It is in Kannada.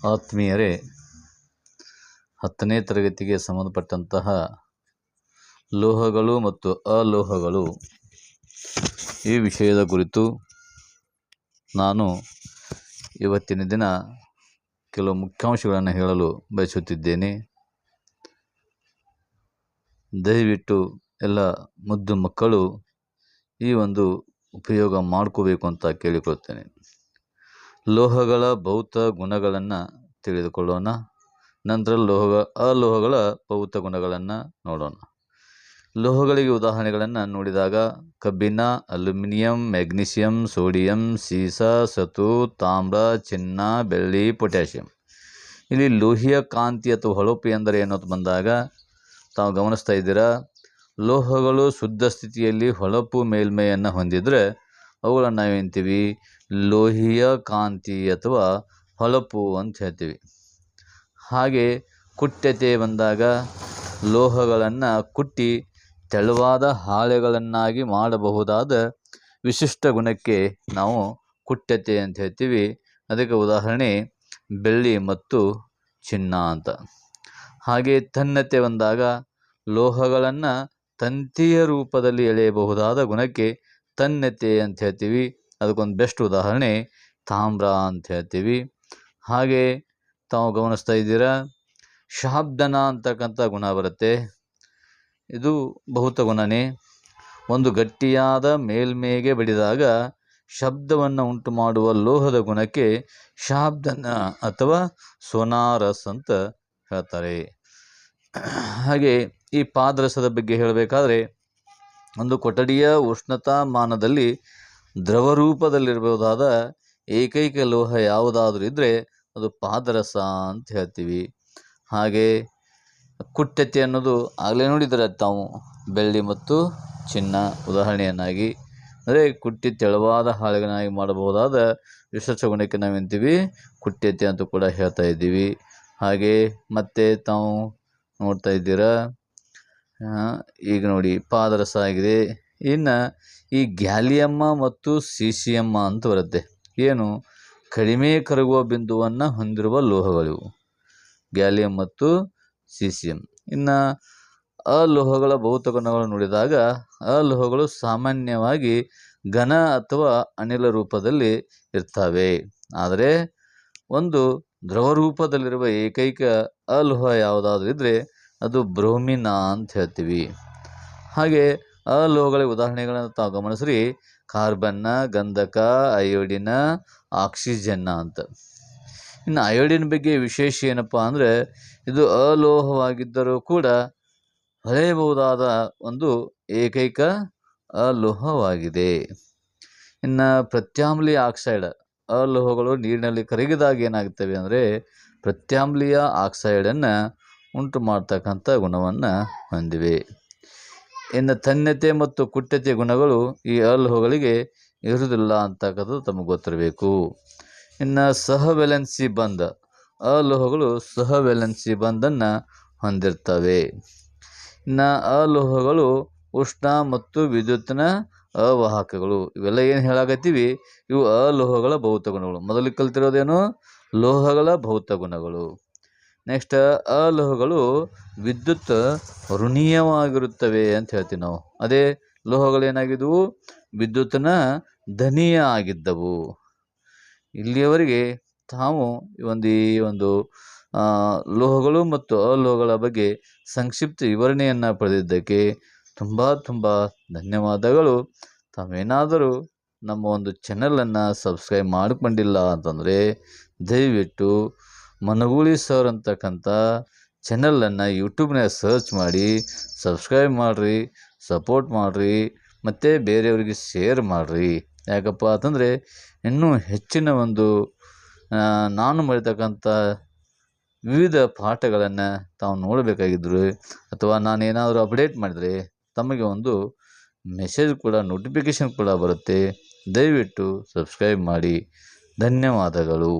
ಆತ್ಮೀಯರೇ, ಹತ್ತನೇ ತರಗತಿಗೆ ಸಂಬಂಧಪಟ್ಟಂತಹ ಲೋಹಗಳು ಮತ್ತು ಅಲೋಹಗಳು ಈ ವಿಷಯದ ಕುರಿತು ನಾನು ಇವತ್ತಿನ ದಿನ ಕೆಲವು ಮುಖ್ಯಾಂಶಗಳನ್ನು ಹೇಳಲು ಬಯಸುತ್ತಿದ್ದೇನೆ. ದಯವಿಟ್ಟು ಎಲ್ಲ ಮುದ್ದು ಮಕ್ಕಳು ಈ ಒಂದು ಉಪಯೋಗ ಮಾಡ್ಕೋಬೇಕು ಅಂತ ಕೇಳಿಕೊಳ್ತೇನೆ ಲೋಹಗಳ ಭೌತ ಗುಣಗಳನ್ನು ತಿಳಿದುಕೊಳ್ಳೋಣ. ನಂತರ ಲೋಹ ಅಲೋಹಗಳ ಭೌತ ಗುಣಗಳನ್ನು ನೋಡೋಣ. ಲೋಹಗಳಿಗೆ ಉದಾಹರಣೆಗಳನ್ನು ನೋಡಿದಾಗ ಕಬ್ಬಿಣ, ಅಲ್ಯೂಮಿನಿಯಂ ಮ್ಯಾಗ್ನೀಷಿಯಂ ಸೋಡಿಯಂ, ಸೀಸ, ಸತು, ತಾಮ್ರ, ಚಿನ್ನ, ಬೆಳ್ಳಿ, ಪೊಟ್ಯಾಷಿಯಂ. ಇಲ್ಲಿ ಲೋಹಿಯ ಕಾಂತಿ ಅಥವಾ ಹೊಳಪು ಎಂದರೆ ಏನು ಬಂದಾಗ ತಾವು ಗಮನಿಸ್ತಾ ಇದ್ದೀರಾ? ಲೋಹಗಳು ಶುದ್ಧ ಸ್ಥಿತಿಯಲ್ಲಿ ಹೊಳಪು ಮೇಲ್ಮೈಯನ್ನು ಹೊಂದಿದರೆ ಅವುಗಳನ್ನು ನಾವೇಂತೀವಿ ಲೋಹಿಯ ಕಾಂತಿ ಅಥವಾ ಹೊಳಪು ಅಂತ ಹೇಳ್ತೀವಿ. ಹಾಗೆ ಕುಟ್ಯತೆ ಬಂದಾಗ ಲೋಹಗಳನ್ನು ಕುಟ್ಟಿ ತೆಳುವಾದ ಹಾಳೆಗಳನ್ನಾಗಿ ಮಾಡಬಹುದಾದ ವಿಶಿಷ್ಟ ಗುಣಕ್ಕೆ ನಾವು ಕುಟ್ಯತೆ ಅಂತ ಹೇಳ್ತೀವಿ. ಅದಕ್ಕೆ ಉದಾಹರಣೆ ಬೆಳ್ಳಿ ಮತ್ತು ಚಿನ್ನ ಅಂತ. ಹಾಗೆ ತನ್ನತೆ ಬಂದಾಗ ಲೋಹಗಳನ್ನು ತಂತಿಯ ರೂಪದಲ್ಲಿ ಎಳೆಯಬಹುದಾದ ಗುಣಕ್ಕೆ ತನ್ನತೆ ಅಂತ ಹೇಳ್ತೀವಿ. ಅದಕ್ಕೊಂದು ಬೆಸ್ಟ್ ಉದಾಹರಣೆ ತಾಮ್ರ ಅಂತ ಹೇಳ್ತೀವಿ. ಹಾಗೆ ತಾವು ಗಮನಿಸ್ತಾ ಇದ್ದೀರಾ ಶಾಬ್ದನ ಅಂತಕ್ಕಂಥ ಗುಣ ಬರುತ್ತೆ. ಇದು ಬಹುತ ಗುಣನೇ. ಒಂದು ಗಟ್ಟಿಯಾದ ಮೇಲ್ಮೇಗೆ ಬಡಿದಾಗ ಶಬ್ದವನ್ನು ಉಂಟು ಮಾಡುವ ಲೋಹದ ಗುಣಕ್ಕೆ ಶಾಬ್ದನ ಅಥವಾ ಸೋನಾರಸ್ ಅಂತ ಹೇಳ್ತಾರೆ. ಹಾಗೆ ಈ ಪಾದರಸದ ಬಗ್ಗೆ ಹೇಳಬೇಕಾದ್ರೆ, ಒಂದು ಕೊಠಡಿಯ ಉಷ್ಣತಾಮಾನದಲ್ಲಿ ದ್ರವ ರೂಪದಲ್ಲಿರಬಹುದಾದ ಏಕೈಕ ಲೋಹ ಯಾವುದಾದ್ರೂ ಇದ್ದರೆ ಅದು ಪಾದರಸ ಅಂತ ಹೇಳ್ತೀವಿ. ಹಾಗೆ ಕುಟ್ಯತೆ ಅನ್ನೋದು ಆಗಲೇ ನೋಡಿದರೆ ತಾವು ಬೆಳ್ಳಿ ಮತ್ತು ಚಿನ್ನ ಉದಾಹರಣೆಯನ್ನಾಗಿ. ಅಂದರೆ ಕುಟ್ಟಿ ತೆಳುವಾದ ಹಾಳೆಗಳನ್ನಾಗಿ ಮಾಡಬಹುದಾದ ವಿಶೇಷ ಗುಣಕ್ಕೆ ನಾವೆಂತೀವಿ ಕುಟ್ಯತೆ ಅಂತ ಕೂಡ ಹೇಳ್ತಾ ಇದ್ದೀವಿ. ಹಾಗೆ ಮತ್ತೆ ತಾವು ನೋಡ್ತಾ ಇದ್ದೀರಾ? ಈಗ ನೋಡಿ ಪಾದರಸ ಆಗಿದೆ. ಇನ್ನು ಈ ಗ್ಯಾಲಿಯಮ್ಮ ಮತ್ತು ಸೀಸಿಯಮ್ಮ ಅಂತ ಬರುತ್ತೆ. ಏನು? ಕಡಿಮೆ ಕರಗುವ ಬಿಂದುವನ್ನು ಹೊಂದಿರುವ ಲೋಹಗಳು ಗ್ಯಾಲಿಯಂ ಮತ್ತು ಸೀಸಿಯಂ. ಇನ್ನು ಅಲೋಹಗಳ ಗುಣಗಳು ನೋಡಿದಾಗ ಅಲೋಹಗಳು ಸಾಮಾನ್ಯವಾಗಿ ಘನ ಅಥವಾ ಅನಿಲ ರೂಪದಲ್ಲಿ ಇರ್ತವೆ. ಆದರೆ ಒಂದು ದ್ರವ ರೂಪದಲ್ಲಿರುವ ಏಕೈಕ ಅಲೋಹ ಯಾವುದಾದ್ರೂ ಇದ್ದರೆ ಅದು ಬ್ರೋಮಿನ ಅಂತ ಹೇಳ್ತೀವಿ. ಹಾಗೆ ಅಲೋಹಗಳ ಉದಾಹರಣೆಗಳನ್ನು ತಾವು ಗಮನಿಸ್ರಿ. ಕಾರ್ಬನ್ನ, ಗಂಧಕ, ಅಯೋಡಿನ, ಆಕ್ಸಿಜನ್ನ ಅಂತ. ಇನ್ನು ಅಯೋಡಿನ್ ಬಗ್ಗೆ ವಿಶೇಷ ಏನಪ್ಪ ಅಂದರೆ, ಇದು ಅಲೋಹವಾಗಿದ್ದರೂ ಕೂಡ ಹೊಳೆಯಬಹುದಾದ ಒಂದು ಏಕೈಕ ಅಲೋಹವಾಗಿದೆ. ಇನ್ನು ಪ್ರತ್ಯಾಮ್ಲೀಯ ಆಕ್ಸೈಡ್, ಅಲೋಹಗಳು ನೀರಿನಲ್ಲಿ ಕರಗಿದಾಗ ಏನಾಗುತ್ತವೆ ಅಂದರೆ, ಪ್ರತ್ಯಾಮ್ಲೀಯ ಆಕ್ಸೈಡನ್ನು ಉಂಟು ಮಾಡ್ತಕ್ಕಂಥ ಗುಣವನ್ನು ಹೊಂದಿವೆ. ಇನ್ನು ತನ್ಯತೆ ಮತ್ತು ಕುಟ್ಯತೆ ಗುಣಗಳು ಈ ಅಲೋಹಗಳಿಗೆ ಇರುವುದಿಲ್ಲ ಅಂತಕ್ಕಂಥದ್ದು ತಮಗೆ ಗೊತ್ತಿರಬೇಕು. ಇನ್ನು ಸಹವೆಲೆನ್ಸಿ ಬಂಧ ಅಲೋಹಗಳು ಸಹವೆಲೆನ್ಸಿ ಬಂದನ್ನು ಹೊಂದಿರ್ತವೆ. ಇನ್ನು ಅಲೋಹಗಳು ಉಷ್ಣ ಮತ್ತು ವಿದ್ಯುತ್ತಿನ ಅವಾಹಕಗಳು. ಇವೆಲ್ಲ ಏನು ಹೇಳಾಕತ್ತೀವಿ? ಇವು ಅಲೋಹಗಳ ಭೌತ ಗುಣಗಳು ಮೊದಲು ಕಲ್ತಿರೋದೇನು? ಲೋಹಗಳ ಭೌತ ಗುಣಗಳು ನೆಕ್ಸ್ಟ್, ಅಲೋಹಗಳು ವಿದ್ಯುತ್ ಋಣೀಯವಾಗಿರುತ್ತವೆ ಅಂತ ಹೇಳ್ತೀವಿ ನಾವು. ಅದೇ ಲೋಹಗಳು ಏನಾಗಿದ್ದವು ವಿದ್ಯುತ್ನ ಧನೀಯ ಆಗಿದ್ದವು. ಇಲ್ಲಿಯವರೆಗೆ ತಾವು ಒಂದು ಈ ಒಂದು ಲೋಹಗಳು ಮತ್ತು ಅಲೋಹಗಳ ಬಗ್ಗೆ ಸಂಕ್ಷಿಪ್ತ ವಿವರಣೆಯನ್ನು ಪಡೆದಿದ್ದಕ್ಕೆ ತುಂಬ ತುಂಬ ಧನ್ಯವಾದಗಳು. ತಾವೇನಾದರೂ ನಮ್ಮ ಒಂದು ಚಾನಲನ್ನು ಸಬ್ಸ್ಕ್ರೈಬ್ ಮಾಡಿಕೊಂಡಿಲ್ಲ ಅಂತಂದರೆ ದಯವಿಟ್ಟು ಮನಗೂಳಿ ಸರ್ ಅಂತಕ್ಕಂಥ ಚಾನಲನ್ನು ಯೂಟ್ಯೂಬ್ನಾಗ ಸರ್ಚ್ ಮಾಡಿ ಸಬ್ಸ್ಕ್ರೈಬ್ ಮಾಡಿರಿ ಸಪೋರ್ಟ್ ಮಾಡಿರಿ, ಮತ್ತು ಬೇರೆಯವರಿಗೆ ಶೇರ್ ಮಾಡಿರಿ. ಯಾಕಪ್ಪ ಅಂತಂದರೆ, ಇನ್ನೂ ಹೆಚ್ಚಿನ ಒಂದು ನಾನು ಮಾಡಿರ್ತಕ್ಕಂಥ ವಿವಿಧ ಪಾಠಗಳನ್ನು ತಾವು ನೋಡಬೇಕಾಗಿದ್ದರು ಅಥವಾ ನಾನು ಏನಾದರೂ ಅಪ್ಡೇಟ್ ಮಾಡಿದರೆ ತಮಗೆ ಒಂದು ಮೆಸೇಜ್ ಕೂಡ ನೋಟಿಫಿಕೇಷನ್ ಕೂಡ ಬರುತ್ತೆ. ದಯವಿಟ್ಟು ಸಬ್ಸ್ಕ್ರೈಬ್ ಮಾಡಿ. ಧನ್ಯವಾದಗಳು.